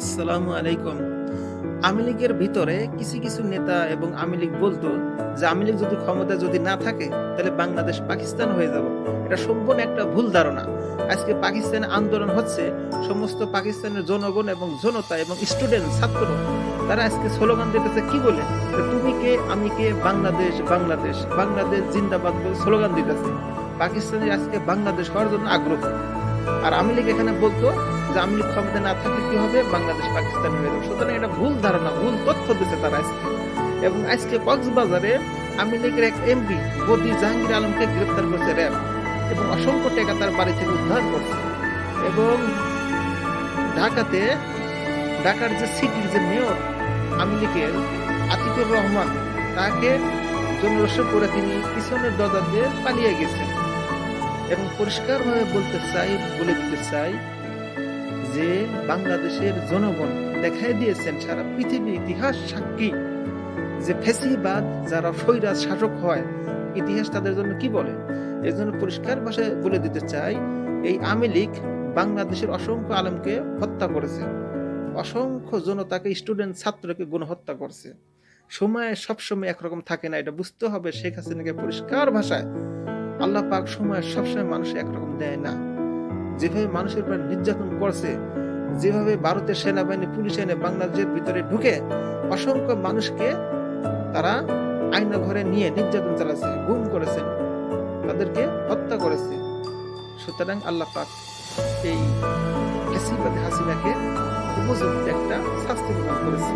আসসালামু আলাইকুম। আওয়ামী লীগের ভিতরে কিছু কিছু নেতা এবং আওয়ামী লীগ বলতো যে আওয়ামী লীগ যদি ক্ষমতা যদি না থাকে, তাহলে বাংলাদেশ পাকিস্তান হয়ে যাব। এটা সম্পূর্ণ একটা ভুল ধারণা। আজকে পাকিস্তানে আন্দোলন হচ্ছে সমস্ত পাকিস্তানের জনগণ এবং জনতা এবং স্টুডেন্ট ছাত্র। তারা আজকে স্লোগান দিতেছে কি বলে? তুমি কে, আমি কে? বাংলাদেশ বাংলাদেশ। বাংলাদেশ জিন্দাবাদ বলে স্লোগান দিতেছে। পাকিস্তানের আজকে বাংলাদেশ হওয়ার জন্য আগ্রহ। আর আওয়ামী লীগ এখানে বলতো আওয়ামী ক্ষমতা না থাকলে কি হবে? বাংলাদেশ, পাকিস্তান হয়ে যাবে। সুতরাং এটা ভুল ধারণা, ভুল তথ্য দিচ্ছে তারা আজকে। এবং আজকে কক্সবাজারে আওয়ামী লীগের এক এমপি বদি জাহাঙ্গীর আলমকে গ্রেপ্তার করছে র্যাব এবং অসংখ্য টাকা তার বাড়ি থেকে উদ্ধার করছে। এবং ঢাকাতে, ঢাকার যে সিটির যে মেয়র আওয়ামী লীগের আতিকুর রহমান, তাকে জনরসে করে তিনি পিছনের দরজা দিয়ে পালিয়ে গেছেন। এবং পরিষ্কারভাবে বলতে চাই, বলে দিতে চাই যে বাংলাদেশের জনগণ দেখাই দিয়েছেন সারা পৃথিবীর ইতিহাস সাক্ষী যে ফেসিবাদ যারা স্বৈরাজ শাসক হয়, ইতিহাস তাদের জন্য কি বলে? এই জন্য পরিষ্কার ভাষায় বলে দিতে চাই, এই আওয়ামী লীগ বাংলাদেশের অসংখ্য আলমকে হত্যা করেছে। অসংখ্য জনতাকে স্টুডেন্ট ছাত্রকে গণহত্যা করছে। সময় সবসময় একরকম থাকে না, এটা বুঝতে হবে শেখ হাসিনাকে পরিষ্কার ভাষায়। আল্লাহ পাক সময় সবসময় মানুষ একরকম দেয় না। যেভাবে মানুষের উপর নির্যাতন করছে, যেভাবে ভারতের সেনাবাহিনী, পুলিশ এনে বাংলাদেশের ভিতরে ঢুকে অসংখ্য মানুষকে তারা আইনা ঘরে নিয়ে নির্যাতন চালাচ্ছে, গুম করেছেন তাদেরকে হত্যা করেছে সুতরাং আল্লাহ পাক এই ফেসিবাদী হাসিনাকে উপযুক্ত একটা শাস্তি প্রদান করেছে।